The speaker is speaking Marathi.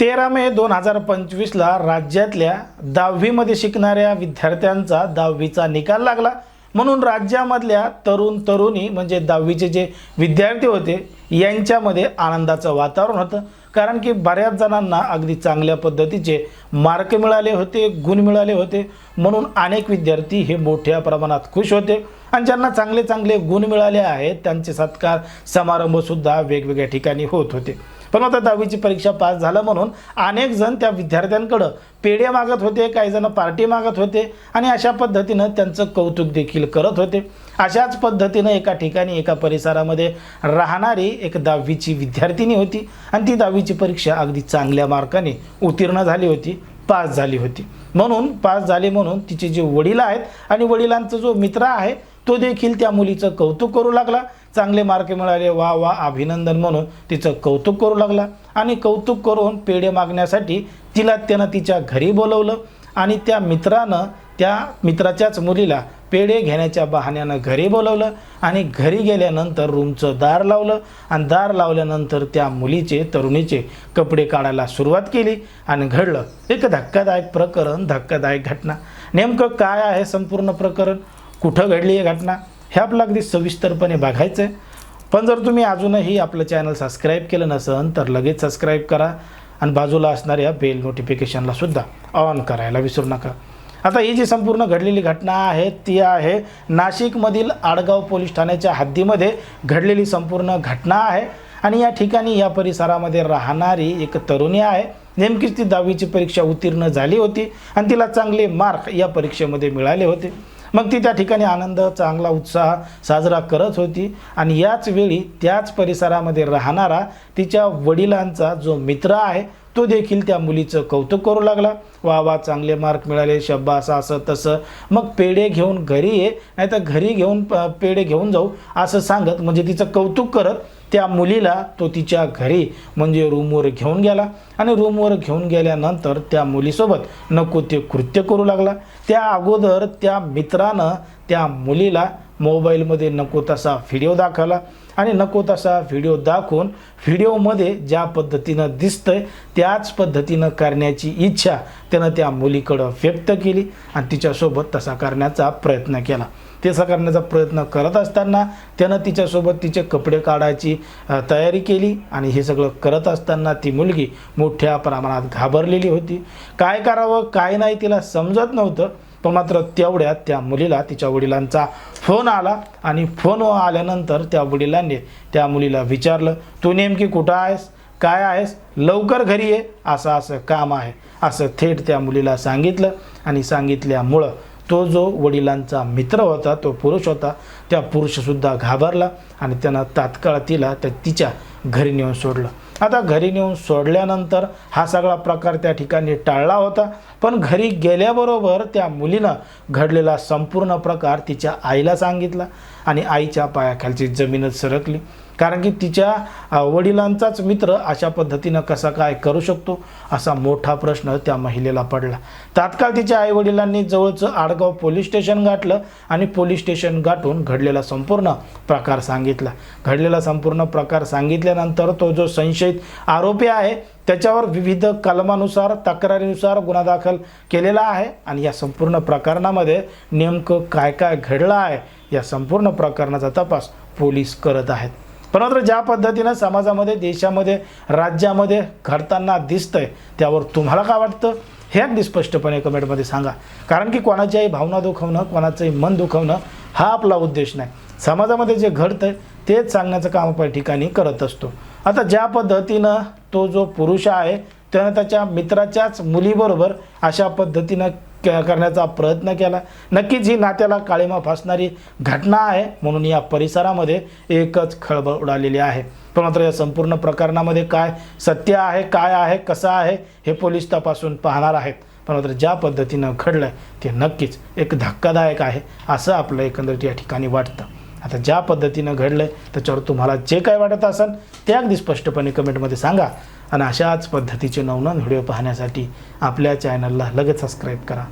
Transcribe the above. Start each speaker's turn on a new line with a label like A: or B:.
A: तेरा मे दोन हजार पंचवीसला राज्यातल्या दहावीमध्ये शिकणाऱ्या विद्यार्थ्यांचा दहावीचा निकाल लागला. म्हणून राज्यामधल्या तरुण तरुणी म्हणजे दहावीचे जे विद्यार्थी होते यांच्यामध्ये आनंदाचं वातावरण होतं. कारण की बऱ्याच जणांना अगदी चांगल्या पद्धतीचे मार्क मिळाले होते गुण मिळाले होते. म्हणून अनेक विद्यार्थी हे मोठ्या प्रमाणात खुश होते आणि ज्यांना चांगले चांगले गुण मिळाले आहेत त्यांचे सत्कार समारंभसुद्धा वेगवेगळ्या ठिकाणी होत होते. पण आता दहावीची परीक्षा पास झालं म्हणून अनेक जण त्या विद्यार्थ्यांकडं पेढे मागत होते काही जण पार्टी मागत होते आणि अशा पद्धतीनं त्यांचं कौतुक देखील करत होते. अशाच पद्धतीनं एका ठिकाणी एका परिसरामध्ये राहणारी एक दहावीची विद्यार्थिनी होती आणि ती दहावीची परीक्षा अगदी चांगल्या मार्काने उत्तीर्ण झाली होती पास झाली होती. म्हणून पास झाली म्हणून तिचे जे वडील आहेत आणि वडिलांचा जो मित्र आहे तो देखील त्या मुलीचं कौतुक करू लागला. चांगले मार्क मिळाले वा वा अभिनंदन म्हणून तिचं कौतुक करू लागला. आणि कौतुक करून पेढे मागण्यासाठी तिला त्यानं तिच्या घरी बोलवलं आणि त्या मित्रानं त्या मित्राच्याच मुलीला पेढे घेण्याच्या बहाण्यानं घरी बोलवलं आणि घरी गेल्यानंतर रूमचं दार लावलं. आणि दार लावल्यानंतर त्या मुलीचे तरुणीचे कपडे काढायला सुरुवात केली आणि घडलं एक धक्कादायक प्रकरण धक्कादायक घटना. नेमकं काय आहे संपूर्ण प्रकरण? कुठं घडली आहे घटना? हे आपलं अगदी सविस्तरपणे बघायचं आहे पण जर तुम्ही अजूनही आपलं चॅनल सबस्क्राईब केलं नसेल तर लगेच सबस्क्राईब करा. आणि बाजूला असणाऱ्या बेल नोटिफिकेशनला सुद्धा ऑन करायला विसरू नका. आता ही जी संपूर्ण घडलेली घटना आहे ती आहे नाशिकमधील आडगाव पोलीस ठाण्याच्या हद्दीमध्ये घडलेली संपूर्ण घटना आहे. आणि या ठिकाणी या परिसरामध्ये राहणारी एक तरुणी आहे. नेमकीच ती दहावीची परीक्षा उत्तीर्ण झाली होती आणि तिला चांगले मार्क या परीक्षेमध्ये मिळाले होते. मग ती त्या ठिकाणी आनंद चांगला उत्साह साजरा करत होती. आणि याच वेळी त्याच परिसरामध्ये राहणारा तिच्या वडिलांचा जो मित्र आहे तो देखील त्या मुलीचं कौतुक करू लागला. वा वा चांगले मार्क मिळाले शब्बास असं तसं. मग पेढे घेऊन घरी ये नाही तर घरी घेऊन प- पेढे घेऊन जाऊ असं सांगत म्हणजे तिचं कौतुक करत त्या मुलीला तो तिच्या घरी म्हणजे रूमवर घेऊन गेला. आणि रूमवर घेऊन गेल्यानंतर त्या मुलीसोबत नको ते कृत्य करू लागला. त्या अगोदर त्या मित्रानं त्या मुलीला मोबाईलमध्ये नको तसा व्हिडिओ दाखवला आणि नको तसा व्हिडिओ दाखवून व्हिडिओमध्ये ज्या पद्धतीनं दिसतंय त्याच पद्धतीनं करण्याची इच्छा त्यानं त्या मुलीकडं व्यक्त केली आणि तिच्यासोबत तसा करण्याचा प्रयत्न केला. तसा करण्याचा प्रयत्न करत असताना त्यानं तिच्यासोबत तिचे कपडे काढायची तयारी केली आणि हे सगळं करत असताना ती मुलगी मोठ्या प्रमाणात घाबरलेली होती. काय करावं काय नाही तिला समजत नव्हतं पण मात्र तेवढ्यात त्या मुलीला तिच्या वडिलांचा फोन आला आणि फोन आल्यानंतर त्या वडिलांनी त्या मुलीला विचारलं तू नेमकी कुठं आहेस? काय आहेस? लवकर घरी ये. असं असं काम आहे असं थेट त्या मुलीला सांगितलं आणि सांगितल्यामुळं तो जो वडिलांचा मित्र होता तो पुरुष होता त्या पुरुषसुद्धा घाबरला आणि त्यांना तात्काळ तिला त्या तिच्या घरी नेऊन सोडलं. आता घरी नेऊन सोडल्यानंतर हा सगळा प्रकार त्या ठिकाणी टाळला होता. पण घरी गेल्याबरोबर त्या मुलीनं घडलेला संपूर्ण प्रकार तिच्या आईला सांगितला. आणि आईच्या पायाखालची जमीनच सरकली. कारण की तिच्या वडिलांचाच मित्र अशा पद्धतीनं कसा काय करू शकतो असा मोठा प्रश्न त्या महिलेला पडला. तात्काळ तिच्या आई वडिलांनी जवळचं आडगाव पोलीस स्टेशन गाठलं आणि पोलीस स्टेशन गाठून घडलेला संपूर्ण प्रकार सांगितला. घडलेला संपूर्ण प्रकार सांगितल्यानंतर तो जो संशयित आरोपी आहे त्याच्यावर विविध कलमानुसार तक्रारीनुसार गुन्हा दाखल केलेला आहे आणि या संपूर्ण प्रकरणामध्ये नेमकं काय काय घडलं आहे या संपूर्ण प्रकरणाचा तपास पोलीस करत आहेत. परंतु ज्या पद्धतीनं समाजामध्ये देशामध्ये राज्यामध्ये घडताना दिसतंय त्यावर तुम्हाला काय वाटतं? हे अगदी स्पष्टपणे कमेंटमध्ये सांगा. कारण की कोणाच्याही भावना दुखवणं कोणाचंही मन दुखवणं हा आपला उद्देश नाही. समाजामध्ये जे घडतंय तेच सांगण्याचं काम आपण ठिकाणी करत असतो. आता ज्या पद्धतीनं तो जो पुरुष आहे त्यानं त्याच्या मित्राच्याच मुलीबरोबर अशा पद्धतीनं करण्याचा प्रयत्न केला. नक्कीच ही नात्याला काळीमा फासणारी घटना आहे म्हणून या परिसरामध्ये एकच खळबळ उडालेली आहे. पण मात्र या संपूर्ण प्रकरणामध्ये काय सत्य आहे काय आहे कसं आहे हे पोलीस तपासून पाहणार आहेत. पण मात्र ज्या पद्धतीनं घडलं ते नक्कीच एक धक्कादायक आहे असं आपलं एकंदरीत या ठिकाणी वाटतं. आता ज्या पद्धतीनं घडलं त्याच्यावर तुम्हाला जे काय वाटत असेल ते अगदी स्पष्टपणे कमेंटमध्ये सांगा. आणि अशाच पद्धतीचे नवनवन व्हिडिओ पाहण्यासाठी आपल्या चॅनलला लगेच सबस्क्राईब करा.